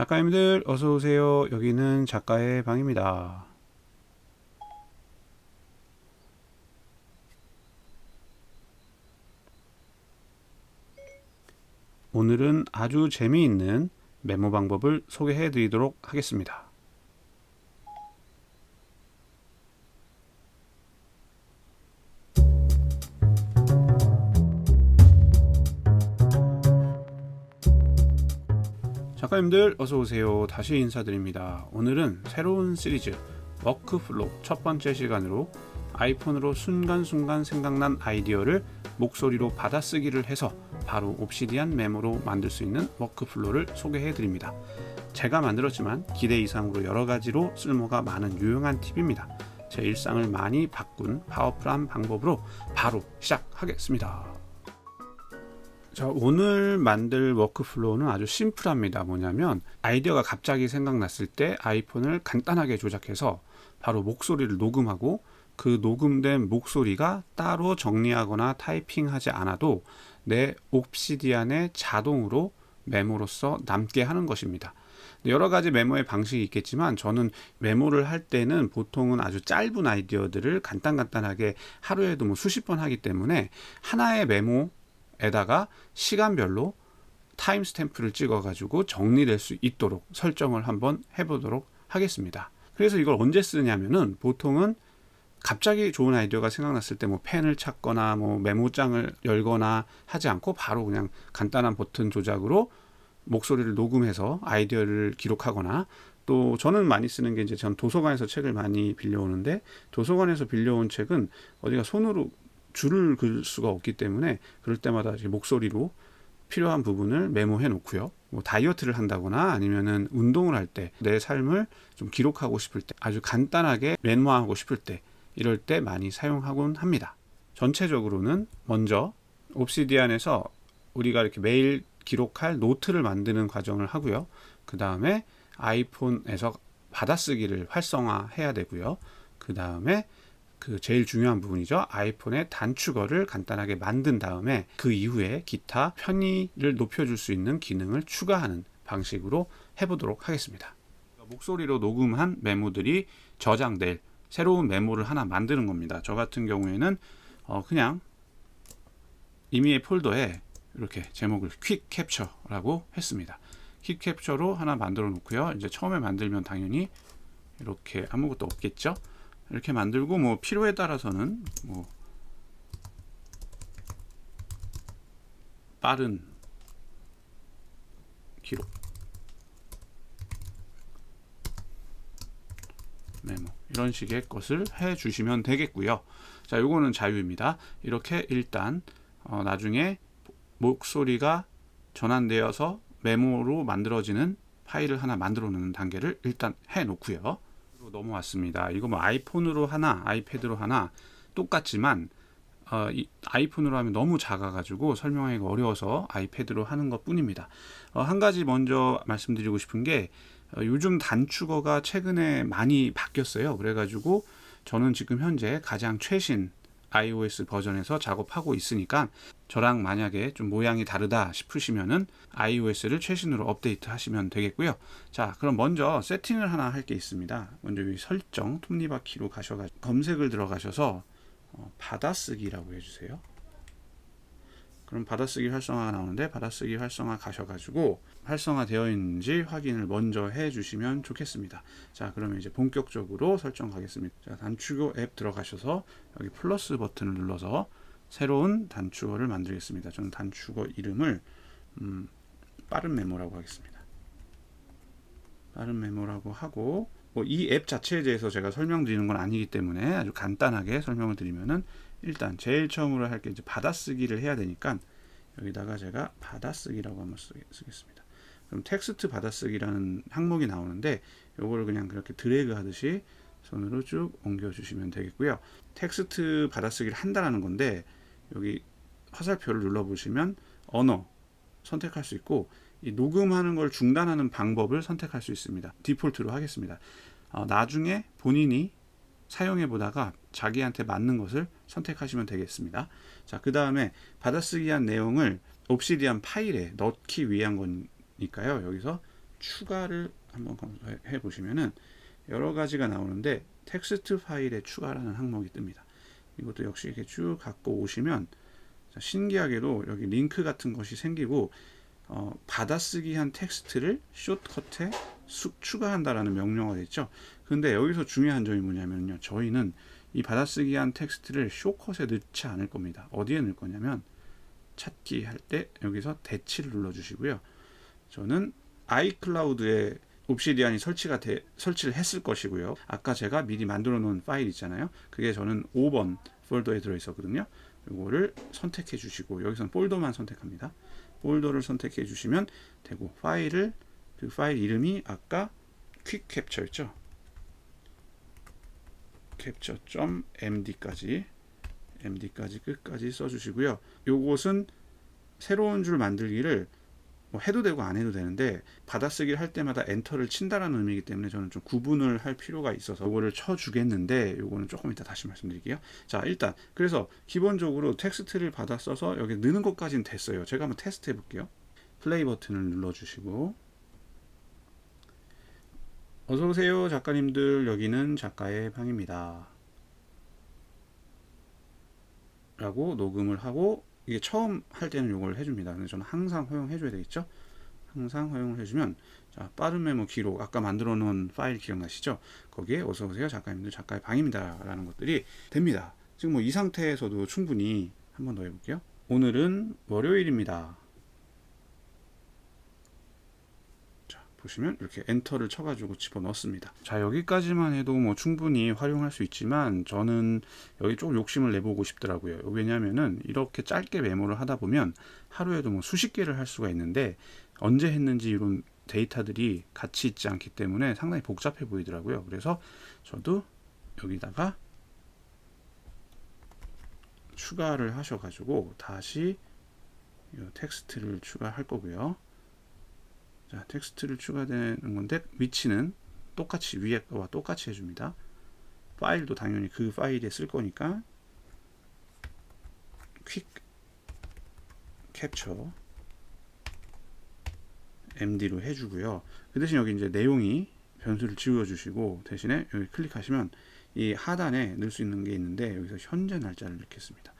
작가님들 어서 오세요. 여기는 작가의 방입니다. 오늘은 아주 재미있는 메모 방법을 소개해 드리도록 하겠습니다. 작가님들 어서 오세요. 다시 인사드립니다. 오늘은 새로운 시리즈 워크플로우 첫 번째 시간으로 아이폰으로 순간순간 생각난 아이디어를 목소리로 받아쓰기를 해서 바로 옵시디안 메모로 만들 수 있는 워크플로우를 소개해 드립니다. 제가 만들었지만 기대 이상으로 여러 가지로 쓸모가 많은 유용한 팁입니다. 제 일상을 많이 바꾼 파워풀한 방법으로 바로 시작하겠습니다. 자, 오늘 만들 워크플로우는 아주 심플합니다. 뭐냐면 아이디어가 갑자기 생각났을 때 아이폰을 간단하게 조작해서 바로 목소리를 녹음하고 그 녹음된 목소리가 따로 정리하거나 타이핑하지 않아도 내 옵시디안에 자동으로 메모로서 남게 하는 것입니다. 여러 가지 메모의 방식이 있겠지만 저는 메모를 할 때는 보통은 아주 짧은 아이디어들을 간단간단하게 하루에도 뭐 수십 번 하기 때문에 하나의 메모 에다가 시간별로 타임 스탬프를 찍어 가지고 정리될 수 있도록 설정을 한번 해보도록 하겠습니다. 그래서 이걸 언제 쓰냐면은 보통은 갑자기 좋은 아이디어가 생각났을 때 뭐 펜을 찾거나 뭐 메모장을 열거나 하지 않고 바로 그냥 간단한 버튼 조작으로 목소리를 녹음해서 아이디어를 기록하거나 또 저는 많이 쓰는 게 이제 전 도서관에서 책을 많이 빌려오는데 도서관에서 빌려온 책은 어디가 손으로 줄을 그을 수가 없기 때문에 그럴 때마다 목소리로 필요한 부분을 메모해 놓고요. 뭐 다이어트를 한다거나 아니면은 운동을 할 때 내 삶을 좀 기록하고 싶을 때 아주 간단하게 메모하고 싶을 때 이럴 때 많이 사용하곤 합니다. 전체적으로는 먼저 옵시디안에서 우리가 이렇게 매일 기록할 노트를 만드는 과정을 하고요. 그 다음에 아이폰에서 받아쓰기를 활성화해야 되고요. 그 다음에 그 제일 중요한 부분이죠. 아이폰의 단축어를 간단하게 만든 다음에 그 이후에 기타 편의를 높여줄 수 있는 기능을 추가하는 방식으로 해보도록 하겠습니다. 목소리로 녹음한 메모들이 저장될 새로운 메모를 하나 만드는 겁니다. 저 같은 경우에는 어 그냥 이미의 폴더에 이렇게 제목을 퀵 캡처라고 했습니다. 퀵 캡처로 하나 만들어 놓고요. 이제 처음에 만들면 당연히 이렇게 아무것도 없겠죠. 이렇게 만들고 뭐 필요에 따라서는 뭐 빠른 기록 메모 이런 식의 것을 해 주시면 되겠고요. 자, 요거는 자유입니다. 이렇게 일단 어, 나중에 목소리가 전환되어서 메모로 만들어지는 파일을 하나 만들어 놓는 단계를 일단 해 놓고요. 넘어왔습니다. 이거 뭐 아이폰으로 하나, 아이패드로 하나 똑같지만 어, 이 아이폰으로 하면 너무 작아가지고 설명하기가 어려워서 아이패드로 하는 것 뿐입니다. 어, 한 가지 먼저 말씀드리고 싶은 게 어, 요즘 단축어가 최근에 많이 바뀌었어요. 그래가지고 저는 지금 현재 가장 최신 iOS 버전에서 작업하고 있으니까 저랑 만약에 좀 모양이 다르다 싶으시면은 iOS를 최신으로 업데이트 하시면 되겠고요. 자, 그럼 먼저 세팅을 하나 할 게 있습니다. 먼저 이 설정 톱니바퀴로 가셔가 검색을 들어가셔서 어, 받아쓰기라고 해주세요. 그럼 받아쓰기 활성화가 나오는데 받아쓰기 활성화 가셔가지고 활성화 되어 있는지 확인을 먼저 해 주시면 좋겠습니다. 자, 그러면 이제 본격적으로 설정 가겠습니다. 자, 단축어 앱 들어가셔서 여기 플러스 버튼을 눌러서 새로운 단축어를 만들겠습니다. 저는 단축어 이름을 음, 빠른 메모라고 하겠습니다. 빠른 메모라고 하고 뭐 이 앱 자체에 대해서 제가 설명드리는 건 아니기 때문에 아주 간단하게 설명을 드리면은 일단 제일 처음으로 할 게 이제 받아쓰기를 해야 되니까 여기다가 제가 받아쓰기라고 한번 쓰겠습니다. 그럼 텍스트 받아쓰기라는 항목이 나오는데 요거를 그냥 그렇게 드래그 하듯이 손으로 쭉 옮겨 주시면 되겠고요. 텍스트 받아쓰기를 한다라는 건데 여기 화살표를 눌러 보시면 언어 선택할 수 있고 이 녹음하는 걸 중단하는 방법을 선택할 수 있습니다. 디폴트로 하겠습니다. 어, 나중에 본인이 사용해 보다가 자기한테 맞는 것을 선택하시면 되겠습니다. 자, 그 다음에 받아쓰기 한 내용을 옵시디안 파일에 넣기 위한 거니까요. 여기서 추가를 한번 검색해 보시면은 여러 가지가 나오는데 텍스트 파일에 추가라는 항목이 뜹니다. 이것도 역시 이렇게 쭉 갖고 오시면 자, 신기하게도 여기 링크 같은 것이 생기고 어, 받아쓰기한 텍스트를 숏컷에 수, 추가한다라는 명령어가 있죠. 근데 여기서 중요한 점이 뭐냐면요. 저희는 이 받아쓰기한 텍스트를 숏컷에 넣지 않을 겁니다. 어디에 넣을 거냐면 찾기 할 때 여기서 대치를 눌러주시고요. 저는 아이클라우드에 옵시디안이 설치가 돼, 설치를 했을 것이고요. 아까 제가 미리 만들어 놓은 파일 있잖아요. 그게 저는 5번 폴더에 들어 있었거든요. 이거를 선택해 주시고 여기서는 폴더만 선택합니다. 폴더를 선택해 주시면 되고 파일을 그 파일 이름이 아까 퀵 캡처였죠. capture.md까지 md까지 끝까지 써 주시고요. 요것은 새로운 줄 만들기를 뭐 해도 되고 안 해도 되는데 받아쓰기를 할 때마다 엔터를 친다라는 의미이기 때문에 저는 좀 구분을 할 필요가 있어서 이거를 쳐 주겠는데 요거는 조금 이따 다시 말씀드릴게요. 자, 일단 그래서 기본적으로 텍스트를 받아 써서 여기 넣는 것까지는 됐어요. 제가 한번 테스트 해 볼게요. 플레이 버튼을 눌러 주시고 어서 오세요, 작가님들. 여기는 작가의 방입니다. 라고 녹음을 하고 이게 처음 할 때는 이걸 해줍니다. 근데 저는 항상 허용해줘야 되겠죠? 항상 허용을 해주면 자 빠른 메모 기록 아까 만들어 놓은 파일 기억나시죠? 거기에 어서 오세요 작가님들 작가의 방입니다 라는 것들이 됩니다. 지금 뭐 이 상태에서도 충분히 한번 더 해볼게요. 오늘은 월요일입니다. 보시면 이렇게 엔터를 쳐가지고 집어 넣습니다. 자 여기까지만 해도 뭐 충분히 활용할 수 있지만 저는 여기 조금 욕심을 내보고 싶더라고요. 왜냐하면은 이렇게 짧게 메모를 하다 보면 하루에도 뭐 수십 개를 할 수가 있는데 언제 했는지 이런 데이터들이 같이 있지 않기 때문에 상당히 복잡해 보이더라고요. 그래서 저도 여기다가 추가를 하셔가지고 다시 이 텍스트를 추가할 거고요. 자, 텍스트를 추가되는 건데 위치는 똑같이 위에 거와 똑같이 해줍니다. 파일도 당연히 그 파일에 쓸 거니까 퀵 캡처 MD로 해주고요. 그 대신 여기 이제 내용이 변수를 지워주시고 대신에 여기 클릭하시면 이 하단에 넣을 수 있는 게 있는데 여기서 현재 날짜를 넣겠습니다.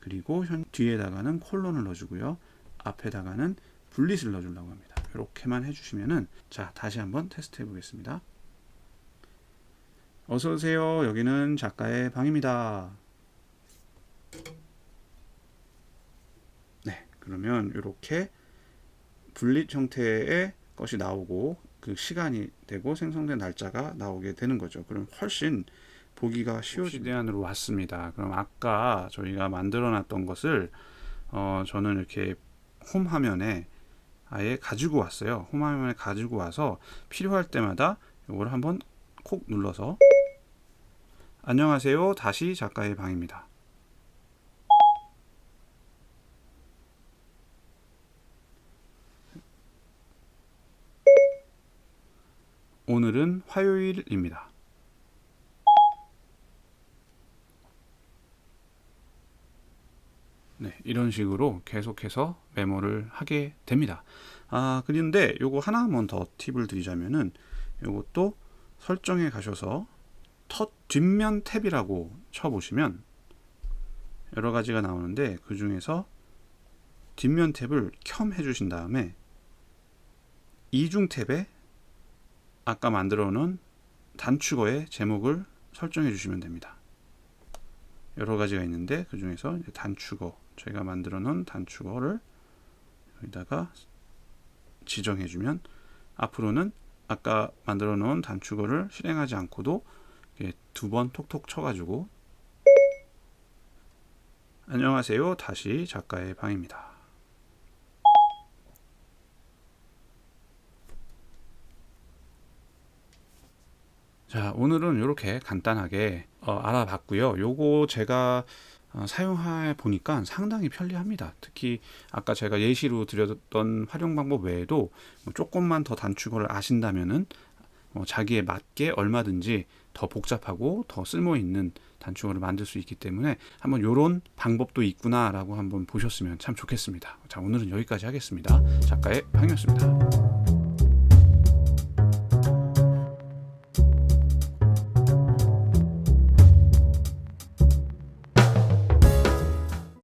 그리고 현, 뒤에다가는 콜론을 넣어주고요. 앞에다가는 분릿을 넣어주려고 합니다. 이렇게만 해주시면은 자 다시 한번 테스트 해보겠습니다. 어서 오세요. 여기는 작가의 방입니다. 네, 그러면 이렇게 분릿 형태의 것이 나오고 그 시간이 되고 생성된 날짜가 나오게 되는 거죠. 그럼 훨씬 보기가 쉬워집니다. 대안으로 왔습니다. 그럼 아까 저희가 만들어 놨던 것을 어, 저는 이렇게 홈 화면에 아예 가지고 왔어요. 홈 화면에 가지고 와서 필요할 때마다 이걸 한번 콕 눌러서 안녕하세요. 다시 작가의 방입니다. 오늘은 화요일입니다. 네, 이런 식으로 계속해서 메모를 하게 됩니다. 아, 그런데 요거 하나만 더 팁을 드리자면은 요것도 설정에 가셔서 첫 뒷면 탭이라고 쳐보시면 여러 가지가 나오는데 그 중에서 뒷면 탭을 켬 해주신 다음에 이중 탭에 아까 만들어 놓은 단축어의 제목을 설정해 주시면 됩니다. 여러 가지가 있는데 그 중에서 단축어 저희가 만들어 놓은 단축어를 여기다가 지정해 주면 앞으로는 아까 만들어 놓은 단축어를 실행하지 않고도 두 번 톡톡 쳐가지고 안녕하세요 다시 작가의 방입니다. 자 오늘은 이렇게 간단하게 어, 알아봤고요. 요거 제가 어, 사용해 보니까 상당히 편리합니다. 특히 아까 제가 예시로 드렸던 활용 방법 외에도 뭐 조금만 더 단축어를 아신다면은 어, 자기에 맞게 얼마든지 더 복잡하고 더 쓸모 있는 단축어를 만들 수 있기 때문에 한번 요런 방법도 있구나라고 한번 보셨으면 참 좋겠습니다. 자 오늘은 여기까지 하겠습니다. 작가의 방이었습니다.